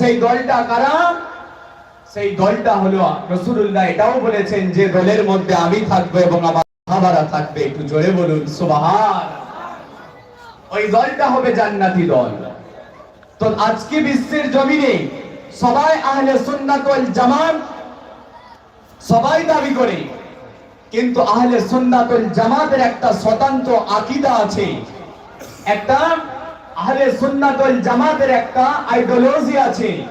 সেই দলটা কারা? সেই দলটা হলো রসুল্লাহ এটাও বলেছেন যে দলের মধ্যে আমি থাকব এবং আমার সাহাবারা থাকবে। একটু জোরে বলুন সুবহান ওই দলটা হবে জান্নাতি দল। তো আজকে বিশ্বের জমিনে সবাই আহলে সুন্নাত ওয়াল জামাত সবাই দাবি করে, কিন্তু আহলে সুন্নাত ওয়াল জামাতের একটা স্বতন্ত্র আকীদা আছে। একটা আহলে সুন্নাত ওয়াল জামাতের একটা আইডিওলজি আছে।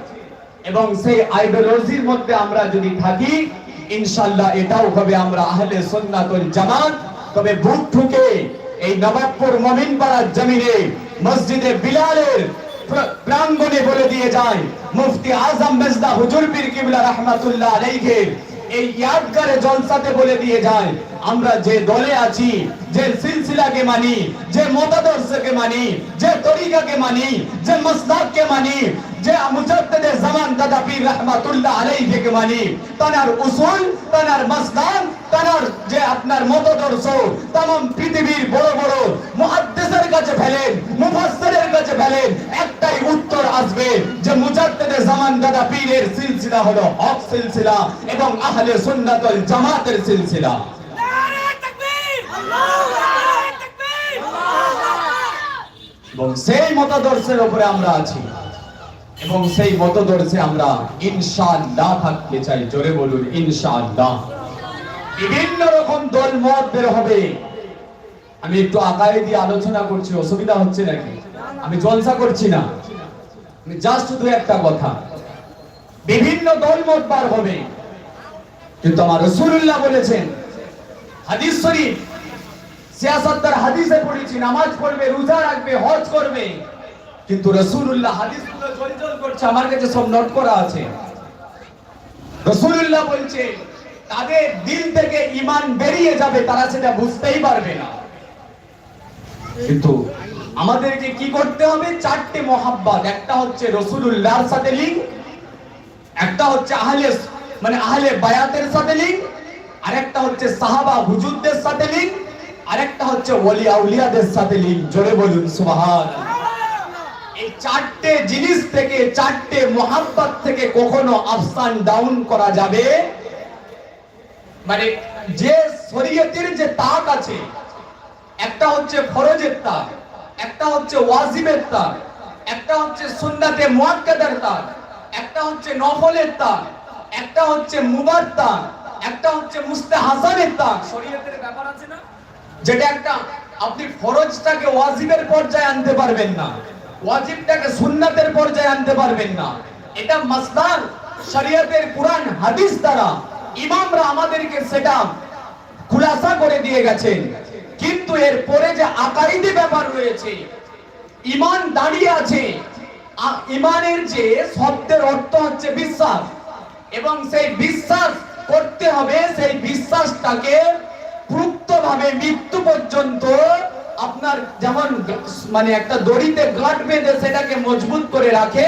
এবং সেই আইডিওলজির মধ্যে আমরা যদি থাকি, ইনশাআল্লাহ এটাও হবে আমরা আহলে সুন্নাত ওয়াল জামাত। তবে বুক ঠুকে এই নবাবপুর মমিনপাড়ার জমিনে, মসজিদে বিলালের প্র- প্রাঙ্গণে বলে দিয়ে যায়, মুফতি আজম মেজদা হুজুর পীর কিবলা রহমাতুল্লাহ আলাইহির এই ইয়াদগারে জলসাতে বলে দিয়ে যায়, আমরা যে দলে আছি, যে সিলসিলাকে মানি, যে মতাদর্শকে মানি, যে তরিকাকে মানি, যে মসনাদকে মানি যে মুজাদ্দিদে জামান দাদা পীর রহমাতুল্লাহ আলাইহিকে মানি তানার উসুল তানার মসনাদ তানার যে আপনার মতদর্শ तमाम পৃথিবীর বড় বড় মুহাদ্দিসের কাছে ফেলেন মুফাসসিরের কাছে ফেলেন একটাই উত্তর আসবে যে মুজাদ্দিদে জামান দাদা পীরের সিলসিলা হলো হক সিলসিলা এবং আহলে সুন্নাত ওয়াল জামাতের সিলসিলা নারে তাকবীর নারে তাকবীর এবং সেই মতাদর্শের উপরে আমরা আছি এবং সেই মতাদর্শে আমরা ইনশাআল্লাহ থাকতে চাই। জোরে বলুন, ইনশাআল্লাহ। বিভিন্ন রকম দল মত বের হবে। আমি একটু আকায় দিয়ে আলোচনা করছি, অসুবিধা হচ্ছে নাকি? আমি জলসা করছি না। আমি জাস্ট শুধু একটা কথা। বিভিন্ন দল মত বার হবে। কিন্তু আমার রসুল্লাহ বলেছেন, হাদিস শরীফ, সিয়াসতদার হাদিসে পড়েছি, নামাজ পড়বে, রোজা রাখবে, হজ করবে। কিন্তু রসুল্লাহ হাদিসগুলো করছে, আমার কাছে সব নোট করা আছে। রসুল্লাহ বলছে, তাদের দিল থেকে ইমান বেরিয়ে যাবে, তারা সেটা বুঝতেই পারবে না। কিন্তু আমাদেরকে কি করতে হবে? চারটে মোহাব্বত, একটা হচ্ছে রসুলুল্লাহর সাথে লিঙ্ক একটা হচ্ছে আহলে মানে আহলে বায়াতের সাথে লিঙ্ক আরেকটা হচ্ছে সাহাবা হুজুরদের সাথে লিঙ্ক আরেকটা হচ্ছে ওলি আউলিয়াদের সাথে লিঙ্ক জোরে বলুন সুবহান এই চারটে জিনিস থেকে চারটে মোহাব্বত থেকে কখনো আফসান ডাউন করা যাবে? মানে যে শরীয়তের যে তাক আছে একটা হচ্ছে ফরজের তাক একটা হচ্ছে ওয়াজিবের তাক একটা হচ্ছে সুন্নাতে মুআক্কাদার তাক একটা হচ্ছে নফলের তাক একটা হচ্ছে মুবার তাক একটা হচ্ছে মুস্তাহাসানের তাক। শরীয়তের ব্যাপার আছে না? যেটা একটা আপনি ফরজটাকে ওয়াজিবের পর্যায়ে আনতে পারবেন না। ওয়াজিবটাকে সুন্নাতের পর্যায়ে আনতে পারবেন না। এটা মাসদার, শরীয়তের কুরআন, হাদিস দ্বারা ইমামরা আমাদেরকে সেটা খুলাসা করে দিয়ে গেছেন। কিন্তু এর পরে যে আকাইদি ব্যাপার রয়েছে, ইমান দাঁড়িয়ে আছে ইমানের যে শব্দের অর্থ হচ্ছে বিশ্বাস। এবং সেই বিশ্বাস করতে হবে, সেই বিশ্বাসটাকে ভাবে মৃত্যু পর্যন্ত আপনার যেমন মানে একটা দড়িতে গাঁট বেঁধে সেটাকে মজবুত করে রাখে,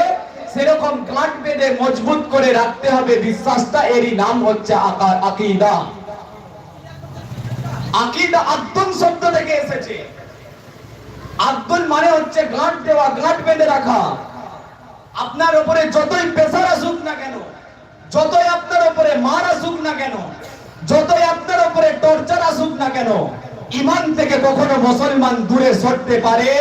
সেরকম গাঁট বেঁধে মজবুত করে রাখতে হবে। বিশ্বাসটা এরই নাম হচ্ছে আকা- আকিদা। আকিদা শব্দ থেকে এসেছে। মানে হচ্ছে গাঁট দেওয়া গাঁট বেঁধে রাখা। আপনার উপরে যতই প্রেসার আসুক না কেন, যতই আপনার উপরে মার আসুক না কেন, যতই আপনার উপরে টর্চার আসুক না কেন ইমান থেকে কখনো মুসলমান দূরে সরতে পারে?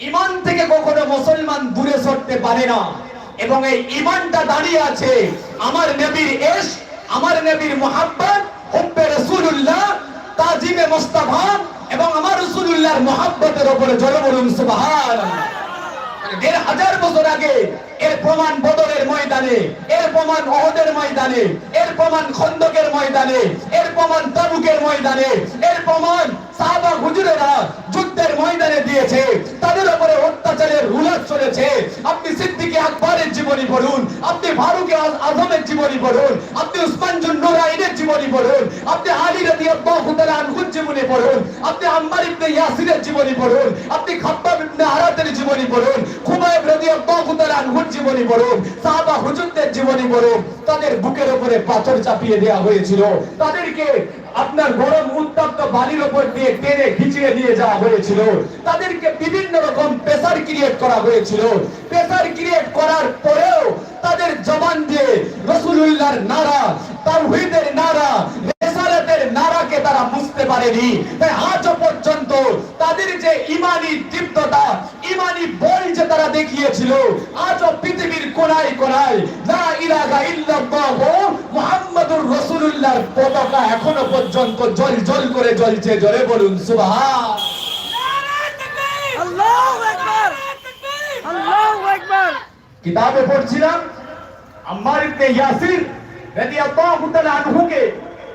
ইমান থেকে কখনো মুসলমান দূরে সরতে পারে না। এবং এই ইমানটা দাঁড়িয়ে আছে আমার নবীর এস, আমার নবীর মোহাব্বত, হুব্বে রাসূলুল্লাহ, তাজিমে মুস্তাফা এবং আমার রাসূলুল্লাহর মোহাব্বতের উপরে জোরে বলুন দেড় হাজার বছর আগে এর প্রমাণ বদরের ময়দানে, এর প্রমাণ অহদের ময়দানে, এর প্রমাণ খন্দকের ময়দানে, এর প্রমাণ তাবুকের ময়দানে, এর প্রমাণ সাহাবা হুজুরেরা যুদ্ধের ময়দানে দিয়েছে। তাদের উপরে অত্যাচারের রুলার চলেছে। আপনি সিদ্দিকী আকবরের জীবনী পড়ুন, আপনি ফারুক আজমের জীবনী পড়ুন, আপনি উসমান জুন নুরাইনের জীবনী পড়ুন, আপনি আলী রাদিয়াল্লাহু তাআলা আনহুর জীবনী পড়ুন, আপনি আম্মার ইবনে ইয়াসিরের জীবনী পড়ুন, আপনি খাব্বাব ইবনে আরাতের জীবনী পড়ুন জীবনী পড়ুন, সাহাবা হুজুরদের জীবনী পড়ুন, তাদের বুকের উপরে পাথর চাপিয়ে দেওয়া হয়েছিল। তাদেরকে আপনার গরম উত্তপ্ত বালির উপর দিয়ে টেনে খিচিয়ে নিয়ে যাওয়া হয়েছিল। তাদেরকে বিভিন্ন রকম প্রেসার ক্রিয়েট করা হয়েছিল। প্রেসার ক্রিয়েট করার পরেও তাদের জবান দিয়ে রসুলুল্লাহর নারা, তাওহীদের নারা নারাকে তারা বুঝতে পারেনি। তাই আজও পর্যন্ত তাদের যে ইমানি তৃপ্ততা, ইমানি বল যে দেখিয়েছিল আজও পৃথিবীর কোনায় কোনায় লা ইলাহা ইল্লাল্লাহ মুহাম্মাদুর রাসূলুল্লাহর পতাকা এখনও পর্যন্ত জল জল করে জ্বলছে। জোরে বলুন সুবহান। আল্লাহু আকবার। আল্লাহু আকবার। কিতাবে পড়ছিলাম আম্মার ইবনে ইয়াসির রাদিয়াল্লাহু তাআলা আনহুকে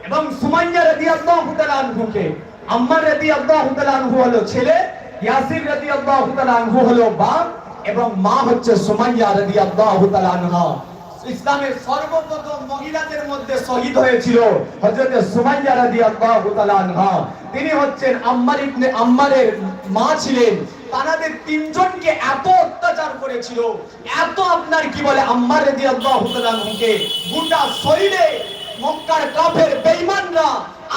এবং সুমাইয়া রাদিয়াল্লাহু তাআলা আনহুকে। আম্মার রাদিয়াল্লাহু তাআলা আনহু হলো ছেলে ইয়াসির রাদিয়াল্লাহু তাআলা আনহু হলো বাপ। এবং মা হচ্ছে সুমাইয়া রাদিয়াল্লাহু তাআলা আনহা। ইসলামের সর্বপ্রথম মহিলাদের মধ্যে শহীদ হয়েছিল হযরত সুমাইয়া রাদিয়াল্লাহু তাআলা আনহা। তিনি হচ্ছেন আম্মার ইবনে আম্মারের মা ছিলেন। তানাদের তিনজনকে এত অত্যাচার করেছিল, এত আপনার কি বলে আম্মার রাদিয়াল্লাহু তাআলা আনহুকে, গোটা শরীরে মক্কার কাফের বেঈমানরা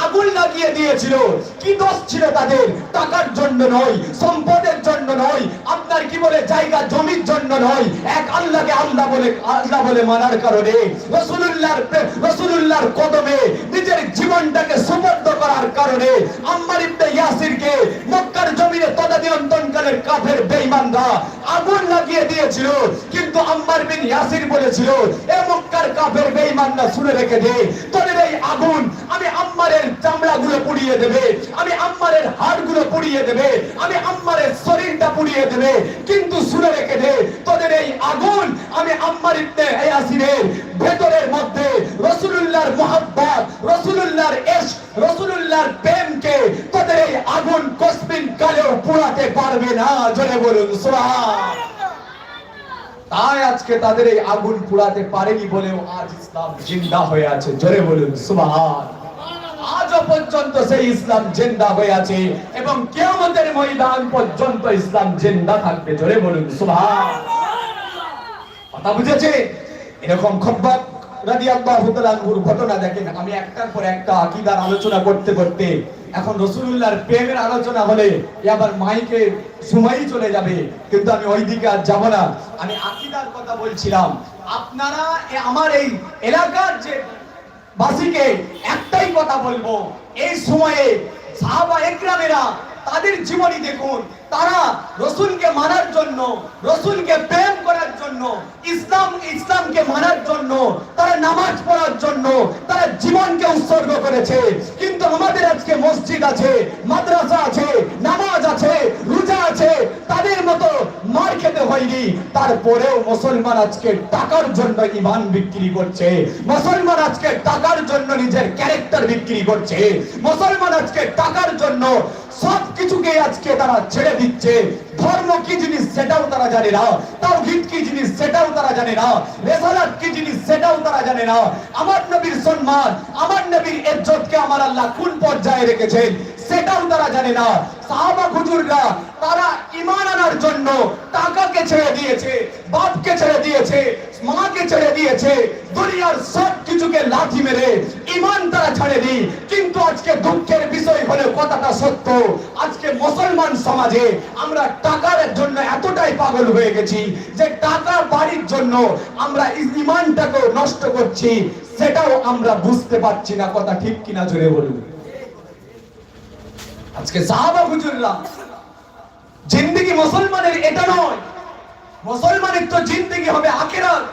আগুন লাগিয়ে দিয়েছিল। কি দোষ ছিল তাদের? টাকার জন্য নয়, সম্পদের জন্য নয়, আপনার কি বলে জায়গা, জমির জন্য নয়। এক আল্লাহকে আল্লাহ বলে আল্লাহ বলে মানার কারণে রসুলুল্লাহর রসুলুল্লাহর কদমে নিজের জীবনটাকে সুবদ্ধ করার কারণে আম্মার ইবনে ইয়াসিরকে মক্কার জমিনে তদানীন্তনকালের কাফের বেঈমানরা আগুন লাগিয়ে দিয়েছিল। কিন্তু আম্মার বিন ইয়াসির বলেছিল, এ মক্কার কাফের বেঈমানরা শুনে রেখে দে তোদের আগুন, আমি আম্মারের চামড়াগুলো পুড়িয়ে দেবে, আমি আম্মারের হাড়গুলো পুড়িয়ে দেবে, আমি আম্মারের শরীরটা পুড়িয়ে দেবে। কিন্তু শুনে রেখে দে, তোদের এই আগুন আমি আম্মার ইবনে ইয়াসিরের ভেতরের মধ্যে রাসূলুল্লাহর মুহাব্বত, রাসূলুল্লাহর ইশক রাসূলুল্লাহর প্রেমকে তোদের এই আগুন কসবিন কালেও পুড়াতে পারবে না। জোরে বলুন, সুবহান। তাই আজকে তাদের এই আগুন পুড়াতে পারেনি বলেও আজ ইসলাম জিন্দা হয়ে আছে। জোরে বলুন, সুবহান। আজও পর্যন্ত সেই ইসলাম জিন্দা হয়ে আছে এবং কিয়ামতের ময়দান পর্যন্ত ইসলাম জিন্দা থাকবে। জোরে বলুন, সুবহান। কথা বুঝেছে? এরকম খব্বাব রাদিয়াল্লাহু তাআলা আনহুর ঘটনা দেখেন। আমি একটার পর একটা আকীদার আলোচনা করতে করতে এখন রাসূলুল্লাহর প্রেমের আলোচনা হলে আবার মাইকে সময় চলে যাবে। কিন্তু আমি ওই দিকে আর যাব না। আমি আকীদার কথা বলছিলাম। আপনারা আমার এই এলাকার যে বাসীকে একটাই কথা বলব। এই সময়ে সাহাবা একরামেরা তাদের জীবনী দেখুন। তারা রসুলকে মানার জন্য, রসুলকে প্রেম করার জন্য, ইসলাম, ইসলামকে মানার জন্য তারা নামাজ পড়ার জন্য তারা জীবনকে উৎসর্গ করেছে। কিন্তু আমাদের আজকে মসজিদ আছে, মাদ্রাসা আছে, নামাজ আছে আছে, তাদের মতো মার খেতে হয়নি। তারপরেও মুসলমান আজকে টাকার জন্য ইমান বিক্রি করছে। মুসলমান আজকে টাকার জন্য নিজের ক্যারেক্টার বিক্রি করছে। মুসলমান আজকে টাকার জন্য সব কিছুকে আজকে তারা ছেড়ে দিচ্ছে। ধর্ম কি জিনিস সেটাও তারা জানে না। তাওহীদ কি জিনিস সেটাও তারা জানে না। রেসালাত কি জিনিস সেটাও তারা জানে না। আমার নবীর সম্মান, আমার নবীর ইজ্জতকে আমার আল্লাহ কোন পর্যায়ে রেখেছেন? সেটাও তারা জানে না। সাহাবা হুজুররা, তারা ঈমান আনার জন্য টাকাকে ছেড়ে দিয়েছে, বাপকে ছেড়ে দিয়েছে, মাকে ছেড়ে দিয়েছে, দুনিয়ার সব কিছুকে লাথি মেরে ঈমান তারা ছাড়েনি। কিন্তু আজকে দুঃখের বিষয় হলো কথাটা সত্য। আজকে মুসলমান সমাজে আমরা টাকার জন্য এতটাই পাগল হয়ে গেছি যে টাকা বাড়ির জন্য আমরা ঈমানটাকেও নষ্ট করছি, সেটাও আমরা বুঝতে পারছি না। কথা ঠিক কিনা জোরে বলুন। আজকে সাহাবা হুজুররা জিন্দেগি মুসলমানের এটা নয়। মুসলমানের তো জিন্দেগি হবে আখেরাত।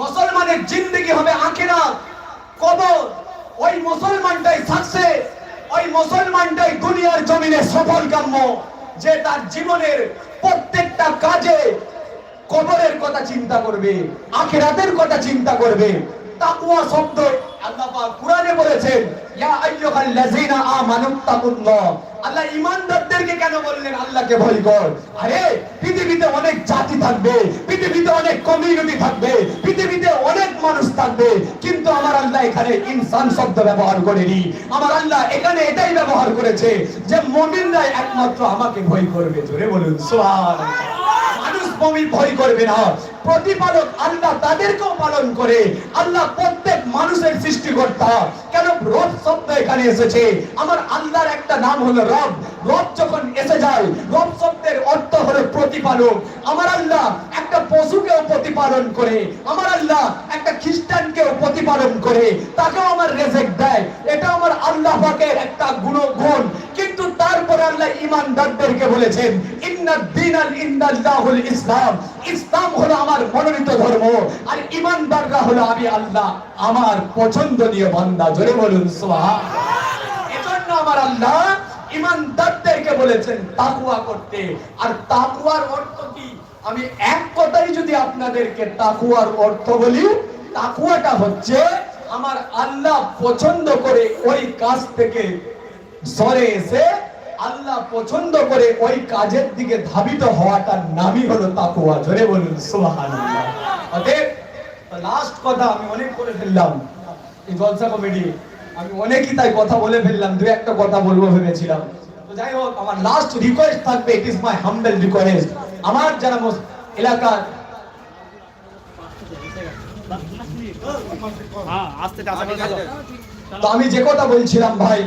মুসলমানের জিন্দেগি হবে আখেরাত। কবর, ওই মুসলমানটাই সাকসেস ওই মুসলমানটাই দুনিয়ার জমিনে সফল কাম্য। যে তার জীবনের প্রত্যেকটা কাজে কবরের কথা চিন্তা করবে, আখেরাতের কথা চিন্তা করবে। তাকওয়া শব্দ আল্লাহ পাক কোরআনে বলেছেন, ইয়া আইয়ুহাল্লাযীনা আমানু তাকুল্লাহ। আল্লাহ ঈমানদারদেরকে কেন বললেন? আল্লাহকে ভয় কর। আরে, পৃথিবীতে অনেক জাতি থাকবে, পৃথিবীতে অনেক কমিউনিটি থাকবে, পৃথিবীতে অনেক মানুষ থাকবে, কিন্তু আমার আল্লাহ এখানে ইনসান শব্দ ব্যবহার করেনি। আমার আল্লাহ এখানে এটাই ব্যবহার করেছে যে মমিনরাই একমাত্র আমাকে ভয় করবে। জোরে বলুন সোহান মানুষ মমিন ভয় করবে না। প্রতিপালক আল্লাহ তাদেরকেও পালন করে। আল্লাহ প্রত্যেক মানুষের সৃষ্টিকর্তা। কেন রব শব্দ এখানে এসেছে? আমার আল্লাহর একটা নাম হলো রব। রব যখন এসে যায়, রব শব্দের অর্থ হলো প্রতিপালক। আমার আল্লাহ একটা পশুকেও প্রতিপালন করে। আমার আল্লাহ একটা খ্রিস্টানকেও প্রতিপালন করে। তাকেও আমার রেজেক দেয়। এটা আমার আল্লাহ একটা গুণ গুণ কিন্তু তারপরে আল্লাহ ইমানদারদেরকে বলেছেন ইসলাম। হলো আমার মনোনীত ধর্ম, আর হলো আমি আল্লাহ। আমার পছন্দনীয় জোরে বলুন এজন্য আমার আল্লাহ বলেছেন তাকুয়া করতে। আর তাকুয়ার অর্থ কি? আমি এক কথাই যদি আপনাদেরকে তাকুয়ার অর্থ বলি তাকুয়াটা হচ্ছে আমার আল্লাহ পছন্দ করে ওই কাজ থেকে সরে এসে আল্লাহ পছন্দ করে ওই কাজের দিকে ধাবিত হওয়াটার নামই হলো তাকুয়া জোরে বলুন সুবহানাল্লাহ। অতএব লাস্ট কথা আমি অনেক করে ফেললাম এই জলসা কমিটি। আমি অনেকই তাই কথা বলে ফেললাম দু একটা কথা বলব ভেবেছিলাম। তো যাই হোক আমার লাস্ট রিকোয়েস্ট থাকবে it is my humble request আমার যারা এলাকার তো আমি যে কথা বলছিলাম ভাই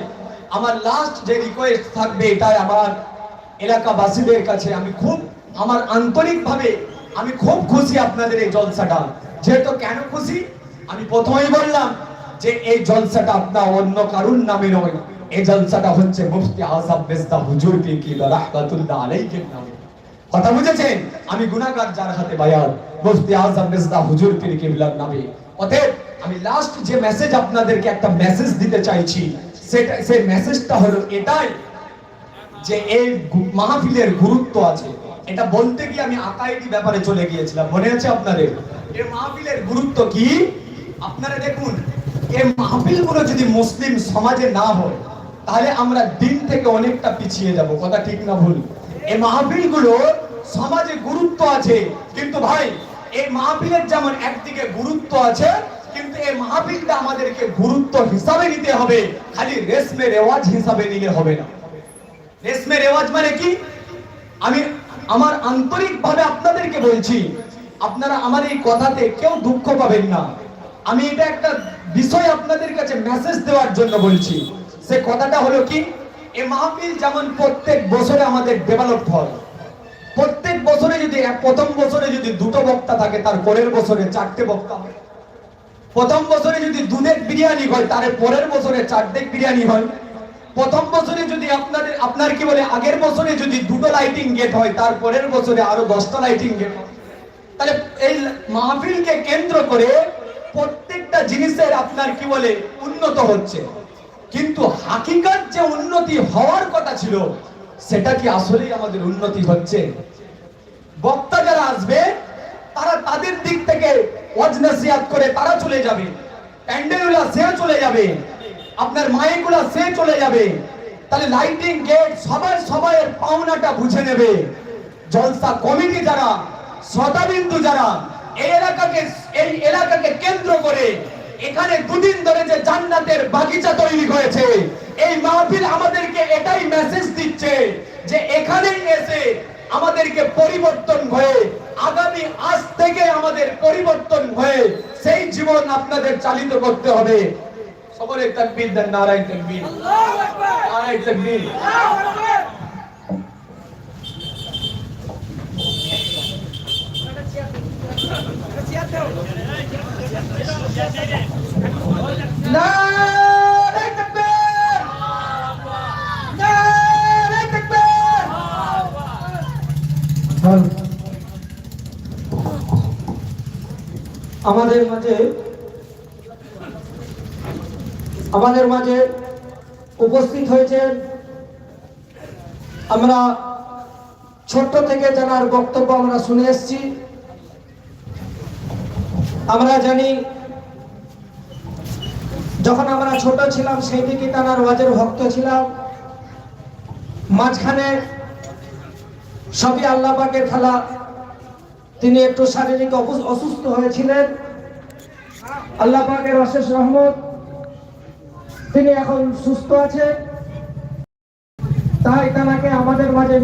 আমার লাস্ট যে রিকোয়েস্ট থাকবে এটাই আমার এলাকাবাসীদের কাছে। আমি খুব, আমার আন্তরিকভাবে আমি খুব খুশি আপনাদের এই জলসাটা। যেহেতু কেন খুশি? আমি প্রথমেই বললাম যে এই জলসাটা আপনার অন্য কারুর নামে নয়। এই জলসাটা হচ্ছে মুফতি আজম মেজদা হুজুর কে রাহমাতুল্লাহ আলাইহির নামে। কথা বুঝেছেন? আমি গুনাহগার যার হাতে বায়াত, মুফতি আজম মেজদা হুজুর পীর কিবলার নামে। অতএব আমি লাস্ট যে মেসেজ আপনাদেরকে একটা মেসেজ দিতে চাইছি সেটা সেই মেসেজটা হলো এটাই যে এই মাহফিলের গুরুত্ব আছে। এটা বলতে গিয়ে আমি আকাইদি ব্যাপারে চলে গিয়েছিলাম। মনে আছে আপনাদের? এই মাহফিলের গুরুত্ব কি? আপনারা দেখুন এই মাহফিলগুলো যদি মুসলিম সমাজে না হয়, তাহলে আমরা দিন থেকে অনেকটা পিছিয়ে যাব। কথা ঠিক না ভুল? এই মাহফিলগুলো সমাজে গুরুত্ব আছে। কিন্তু ভাই, এই মাহফিলের যেমন একদিকে গুরুত্ব আছে কিন্তু এই মাহফিলটা আমাদেরকে গুরুত্ব হিসাবে নিতে হবে। খালি রেশমে রেওয়াজ হিসাবে নিলে হবে না। রেশমে রেওয়াজ মানে কি? আমি আমার আন্তরিক ভাবে আপনাদেরকে বলছি, আপনারা আমার এই কথাতে কেউ দুঃখ পাবেন না। আমি এটা একটা বিষয় আপনাদের কাছে মেসেজ দেওয়ার জন্য বলছি। সে কথাটা হলো কি? এই মাহফিল যেমন প্রত্যেক বছরে আমাদের ডেভেলপ হয়। প্রত্যেক বছরে যদি প্রথম বছরে যদি দুটো বক্তা থাকে, তার পরের বছরে চারটে বক্তা হয়। প্রথম বছরে যদি দুধের বিরিয়ানি হয় তার পরের বছরে চারটে বিরিয়ানি হয়। প্রথম বছরে যদি আপনাদের, আপনার কি বলে, আগের বছরে যদি দুটো লাইটিং গেট হয়, তার পরের বছরে আরও দশটা লাইটিং গেট হয়। তাহলে এই মাহফিলকে কেন্দ্র করে প্রত্যেকটা জিনিসের আপনার কি বলে, উন্নত হচ্ছে। কিন্তু হাকিকাত যে উন্নতি হওয়ার কথা ছিল, সেটা কি আসলেই আমাদের উন্নতি হচ্ছে? বক্তা যারা আসবে তারা তাদের দিক থেকে ওয়াজ নসিহাত করে তারা চলে যাবে। প্যান্ডেলগুলা সে চলে যাবে। আপনার মাইকগুলা সে চলে যাবে। তাহলে লাইটিং গেট সবাই সবাইয়ের পাওনাটা বুঝে নেবে। জলসা কমিটি যারা শতাবিন্দু যারা, এই এলাকাকে এই এলাকাকে কেন্দ্র করে এখানে দুদিন ধরে যে জান্নাতের বাগিচা তৈরি হয়েছে, এই মাহফিল আমাদেরকে এটাই মেসেজ দিচ্ছে যে এখানেই এসে আমাদেরকে পরিবর্তন হয়ে আগামী আজ থেকে আমাদের পরিবর্তন হয়ে সেই জীবন আপনাদের চালিত করতে হবে। সকলে তাকবীর দেন নারায়ণ তাকবীর। নারায়ণ তাকবীর। আল্লাহু আকবার নারায়ণ তাকবীর নারায়ণ তাকবীর আমাদের মাঝে আমাদের মাঝে উপস্থিত হয়েছেন আমরা ছোট্ট থেকে জানার বক্তব্য আমরা শুনে এসেছি। আমরা জানি, যখন আমরা ছোট ছিলাম, সেই দিকে তানার ওয়াজের ভক্ত ছিলাম। মাঝখানে সবই আল্লাহ পাকের খেলা। তিনি একটু শারীরিক অসুস্থ হয়েছিলেন। আল্লাহ পাকের অশেষ রহমত, তিনি এখন সুস্থ আছে। তাই তাকে আমাদের মাঝে